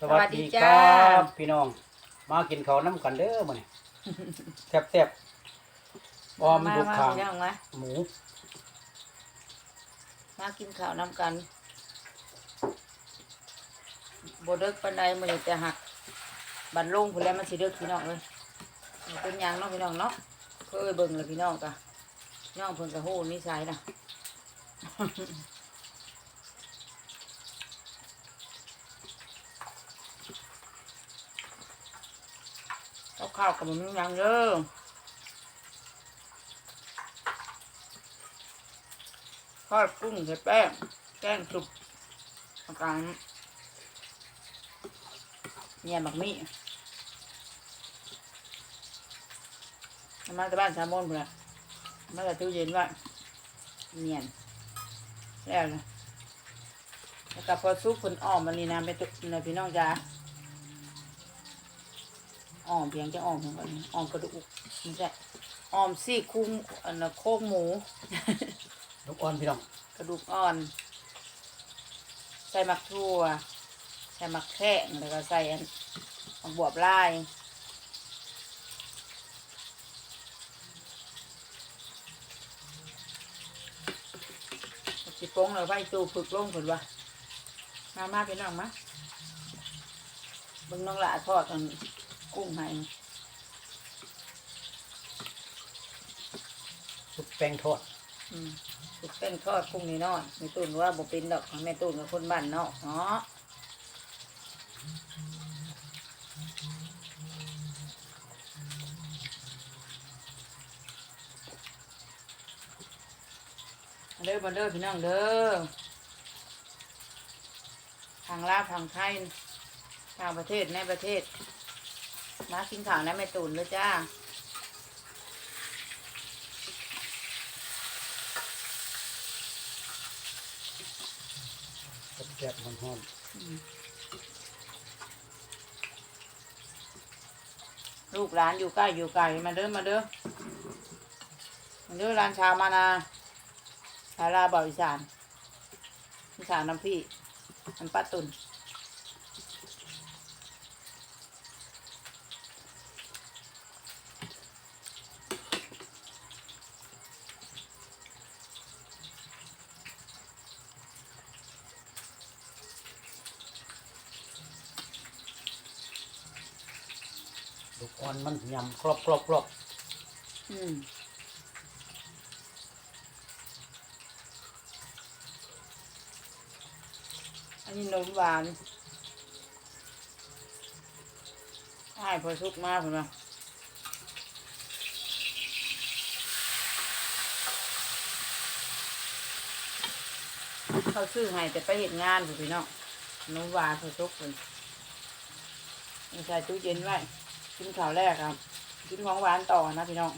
สวัสดีสวัสดีคจ้ารับพี่น้อง มากินข้าวน้ำกันเด้อมื้อนี้ แซ่บๆออมมาลูกมาคางพี่น้องมาหมูมากินข้าวน้ำกันบเด็กปันใดมื้อนี้แต่หัก บันลงพุ่นแล้วมันสิเด็กพี่น้องเลยมันเป็นหยังเนาะพี่น้องเนาะเคยเบิ่งเลยพี่น้องกะพี่น้องเพิ่นกะโหนิสัยนะ เอา ข้าวกับมันยังเด้อทอดกุ้งใส่แป้งแกงสุกอาการเนี่ยบักมี่มาจากบ้านสามโมนพุ่นมาจากตู้เย็นว่าเนียนแล้วนะแล้วก็พอซุปผลอ้อมมันนี่นะไปตุกนะพี่น้องจ้า อ้อมเพียงจะอ้อมเพียงก่อนอ้อมกระดูกนี่แหละอ้อมซี่คุ้งอันนะโคกหมู ลูกอ่อนพี่น้องกระดูกอ่อน ใส่มักทั่วใส่มักแข้งแล้วก็ใส่อันมักบวบลายสิโป้งเราไปตูฝึกลงผลวะมามาไปน้องมาเบิ่งน้องละทอดอัน กุ้งให้ซุปแป้งทอดอืมลูกเต้นทอดพรุ่งนี้เนอนแม่ตูนว่าบ่เป็นดอกแม่ตูนกับคนบ้านเนาะเนาะมาเด้อมาเด้อพี่น้องเด้อทางลาวทางไทยทางประเทศในประเทศ มากินข้าวนะแม่ตูนเลยจ้าแซ่บๆหอมลูกร้านอยู่ใกล้อยู่ไกลมาเด้อมาเด้อมาเด้อร้านชาวมานาชาลาบ่าวอีสานอีสานน้ำพี่อันป้าตุน อ่อนมันยำกรอบกรอบกรอบอืมอันนี้นมหวานให้พอสุกมากเห็นไหมเขาซื้อให้แต่ไปเห็นงานถูกพี่น้องนมหวานพอสุกเลยใส่ตู้เย็นไว้ กินข้าวแรกครับ กินของหวานต่อนะพี่น้อง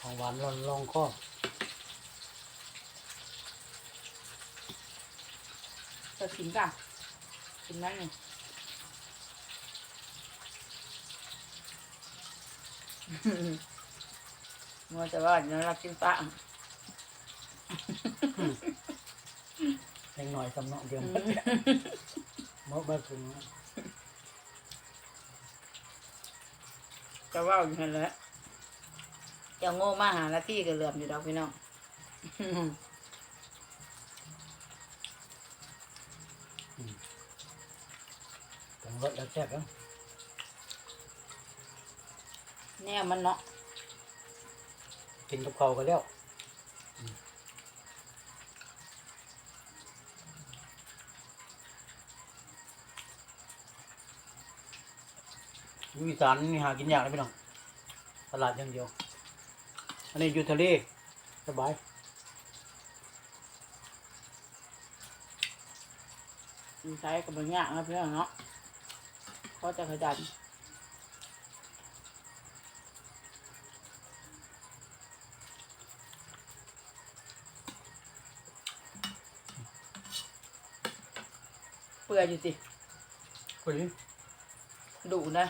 ของหวานลองลองข้อจะกินจ้ะกินไหมเนี่ยมัวแต่ว่าเดี๋ยวเรากินปลาแป้งหน่อยสำเนาะเดียวอืหมด มเมื่อเมื่อถึงจะว่าอยู่นั่นแหละจะโง่มาหาละที่ก็เหลื่อมอยู่ดอกพี่น้องถึงรสแล้วแซ่บแล้วแน่มันเนาะกินกับข้าวก็แล้ว อยู่อีสานนี่หากินยากเลยพี่น้อง ตลาดอย่างเดียว อันนี้อยู่ทะเลสบายมีใช้กับบางอย่างนะพี่น้องเนาะเพราะจะขยันเปื่อยอยู่สิ เฮ้ยดุนะ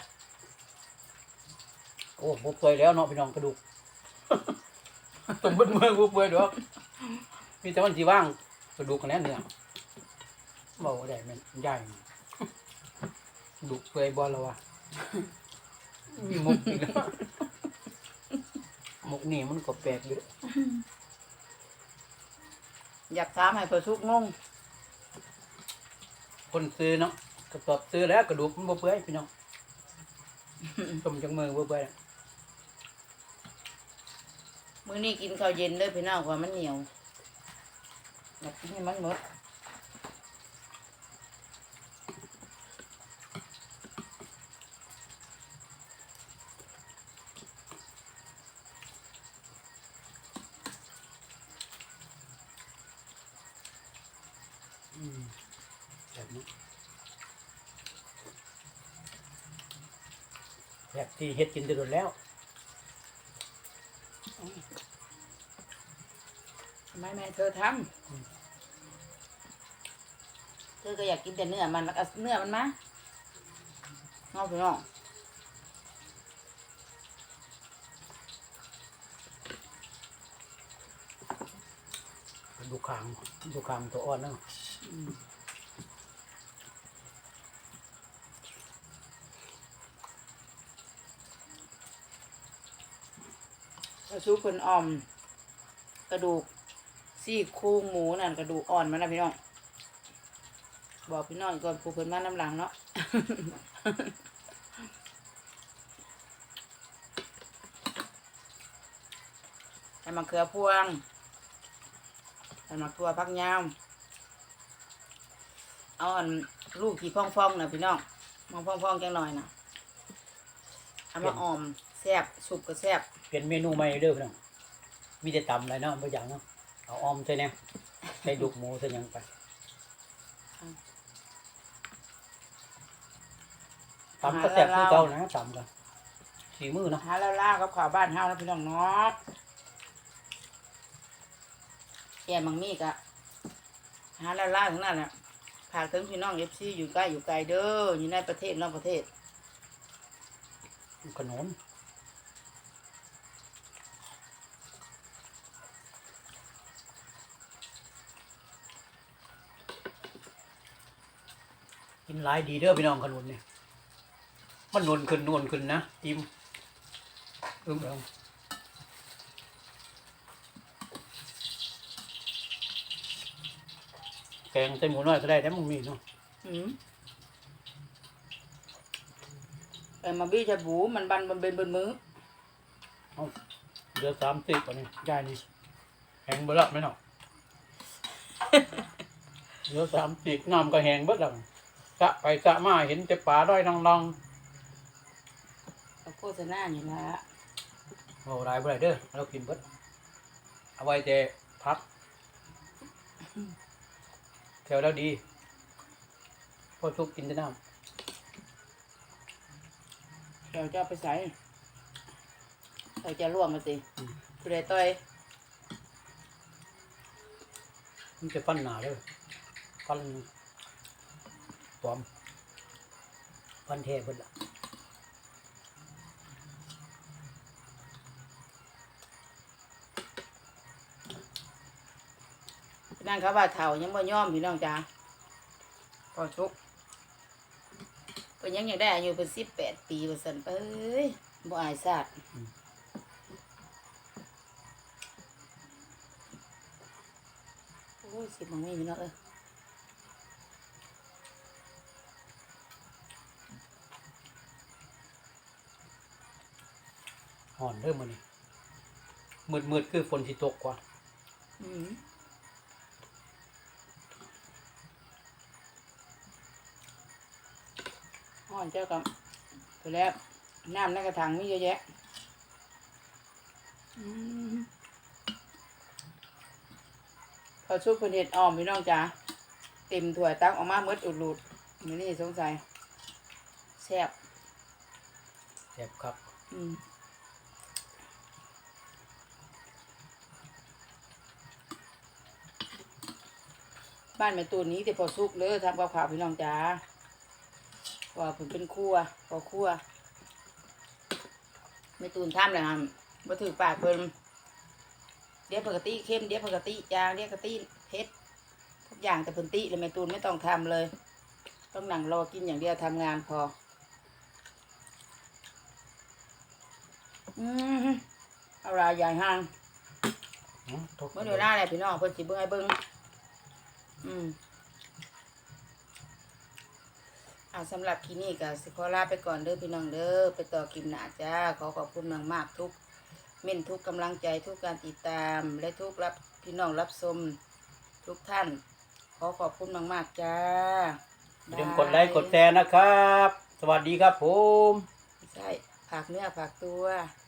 โอ้บเปื่อยแล้วเนาะพี่น้องกระดูกต้มเบดเมืองบเปื่อยดอกมีแต่มันสีว่างกระดูกกันแน่เนื้อบอกว่าได้แมันใหญ่ดุเปื่อยบอลแล้ววะมีมุกอีกแล้วมุกนี่มันก็แปลกอยู่อยากถามให้พอสุกงงคนซื้อเนาะก็ตอบซื้อแล้วกระดูกมันบ่เปื่อยพี่น้องต้มจังมือบ่เปื่อย มื้อนี้กินข้าวเย็นเด้อพี่น้องว่ามันเหนียวอยากกินให้มันหมดแบบนี้แบบที่เฮ็ดกินจะโดแล้ว ไมแม่เธอทำเธอก็อยากกินแต่เนื้อมันแล้วก็เอาเนื้อมันมาเอาพี่น้องดูคางดูคางตัวอ่อนเนาะกระซุปเพิ่นอ่อม กระดูก ซี่โครงหมูนั่นกระดูกอ่อนมันนะพี่น้องบอกพี่น้องก่อนผู้เพิ่นมาน้ำหลังเนาะให้มะเขือพวงให้มะตัวพักยาวเอาอันลูกที่พองๆนะพี่น้องมองพองๆจังหน่อยนะเอามาอ่อมแซบสุกก็แซบเปลี่ยนเมนูใหม่เด้อพี่น้องมีแต่ตำอะไรเนาะบ่อย่างเนาะ เอาออมใส่แน่ใส่ดุกหมูใส่หยังไปตำก็แซ่บคือเก่านะตำกันสีมือเนาะหาแล้วล่ากับข่าวบ้านเฮาแล้วพี่น้องเนาะแกมังมีกะหาแล้วล่าทั้งนั้นแหละฝากถึงพี่น้องเอฟซีอยู่ใกล้อยู่ไกลเด้ออยู่ในประเทศนอกประเทศขนม กินหลายดีเด้อพี่น้องขนุนเนี่ย มันนวลขึ้นนวลขึ้นนะอิ่มอึ้มเอาแกงใส่หมูน้อยก็ได้แต่มึงมีเนาะอืมเอ็มมาบี้จะบูมันบันบนเป็นบนมือเหลือสามสิบกว่านี่ได้นี่แห้งเบิดละไหมเนาะเหลือสามสิบน้ำก็แห้งเบิดละ กะไปกะมาเห็นแต่ป่าด้อยนองเอาโฆษณาอยู่ละๆโอ้ไรบ่ไรเด้อเรากินเบิดเอาไว้แต่พักแถวแล้วดีพอทุกกินแต่น้เดี๋ยวจะเอาไปใส่เราจะล่วงมาสิผู้ใดต่อยำมันจะปั้นหนาเด้อปั้น ปลอมปั้นแท้เบิดละนั่นเขาว่าเถ่ายังบ่ยอมพี่น้องจ้าพอชุกเป็นยังยังได้อายุเป็นสิบแปดปีว่าสันเอ้ยบ่อายซาดโอ้ยสิบมังมีพี่น้องเอ้ย ห่อนเริ่มมานี่มืดมืดๆคือฝนสิตกกว่าอืมห่อนเจ้ากับไปแล้วน้ำในกระถางมีเยอะแยะอืมพอชุบเป็นเห็ดอ่อมพี่น้องจ๋าเต็มถ้วยตักออกมาเมดอุดหลุดไม่นี่สงสัยแซ่บแซ่บครับ อืม บ้านแม่ตูนนี้แต่พอสุกเลยทำกับข้าวพี่น้องจ๋าว่าผมเป็นครัวพอครัวแม่ตูนทำเลยครับมาถือปากเพิ่นเดี๋ยวปกติเข้มเดี๋ยวปกติจางเดี๋ยวปกติเผ็ดผทุกอย่างแต่เพิ่นติเลยแม่ตูนไม่ต้องทำเลย ต้องนั่งรอกินอย่างเดียวทำงานพออืมเอาลายใหญ่ห้างอืมทุกเมื่อเดี๋ยวหน้าแหละพี่น้องเพิ่นสิเบิ่งให้เบิ่ง อืมอ่าสำหรับคลิปนี้ก็สิขอลาไปก่อนเด้อพี่น้องเด้อไปต่อคลิปหน้าจ้า ขอขอบคุณมากๆทุก เม่นทุกกำลังใจทุกการติดตาม และทุกรับพี่น้องรับชมทุกท่าน ขอขอบคุณมากๆจ้าอย่าลืมกดไลค์กดแชร์นะครับ สวัสดีครับผมใช่ฝากเนื้อฝากตัวค